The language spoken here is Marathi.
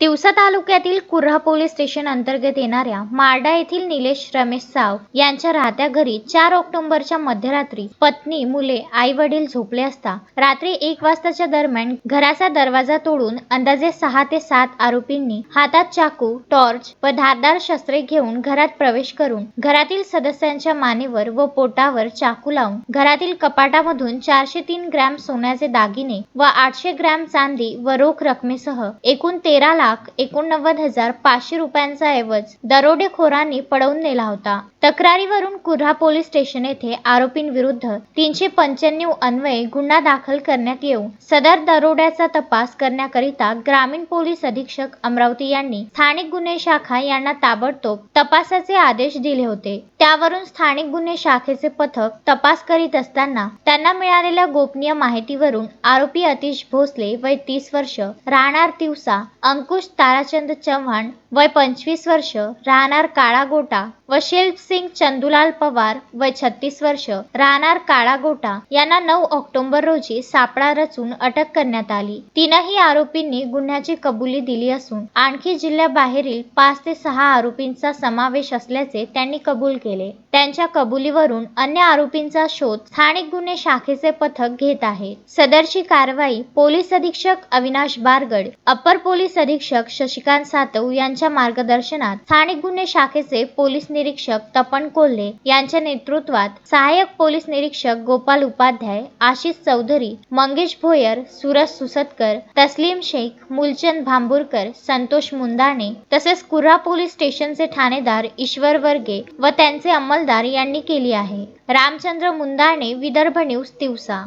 तिवसा तालुक्यातील कुर्हा पोलीस स्टेशन अंतर्गत येणाऱ्या मारडा येथील निलेश रमेश साव यांच्या राहत्या घरी चार ऑक्टोबरच्या मध्यरात्री पत्नी मुले आई वडील झोपले असता रात्री एक वाजताच्या दरम्यान घराचा दरवाजा तोडून अंदाजे सहा ते सात आरोपींनी हातात चाकू टॉर्च व धारदार शस्त्रे घेऊन घरात प्रवेश करून घरातील सदस्यांच्या मानेवर व पोटावर चाकू लावून घरातील कपाटामधून चारशे तीन ग्रॅम सोन्याचे दागिने व आठशे ग्रॅम चांदी व रोख रकमेसह एकूण तेरा लाख लाख एकोणनव्वद हजार पाचशे रुपयांचा ऐवज दरोडेखोरांनी पळवून नेला होता. तक्रारीवरून कुर्हा पोलीस स्टेशन येथे आरोपींविरुद्ध तीनशे पंच्याण्णव अन्वये गुन्हा दाखल करण्यात येऊन सदर दरोड्याचा तपास करण्याकरिता ग्रामीण पोलीस अधीक्षक अमरावती यांनी स्थानिक गुन्हे शाखा यांना ताबडतोब तपासाचे आदेश दिले होते. त्यावरून स्थानिक गुन्हे शाखेचे पथक तपास करीत असताना त्यांना मिळालेल्या गोपनीय माहितीवरून आरोपी अतिश भोसले वय तीस वर्ष राहणार तिवसा अंकुश ताराचंद चव्हाण वय पंचवीस वर्ष राहणार काळा गोटा व सिंग चंदुलाल पवार वय छत्तीस वर्ष राहणार काळा गोटा यांना नऊ ऑक्टोबर रोजी सापळा रचून अटक करण्यात आली. तीनही आरोपींनी गुन्ह्याची कबुली दिली असून आणखी जिल्ह्याबाहेरील पाच ते सहा आरोपींचा समावेश असल्याचे त्यांनी कबूल केले. त्यांच्या कबुलीवरून अन्य आरोपींचा शोध स्थानिक गुन्हे शाखेचे पथक घेत आहे. सदरची कारवाई पोलीस अधीक्षक अविनाश बारगड अपर पोलीस अधीक्षक शशिकांत सातव यांच्या मार्गदर्शनात स्थानिक गुन्हे शाखेचे पोलीस निरीक्षक तपन कोल्हे यांच्या नेतृत्वात सहाय्यक पोलीस निरीक्षक गोपाल उपाध्याय आशिष चौधरी मंगेश भोयर सूरज सुसतकर तस्लीम शेख मुलचंद भांबुरकर संतोष मुंदाणे तसेच कुर्हा पोलीस स्टेशनचे ठाणेदार ईश्वर वर्गे व त्यांचे अंमलदार यांनी केली आहे. रामचंद्र मुंदाणे विदर्भ न्यूज दिवसा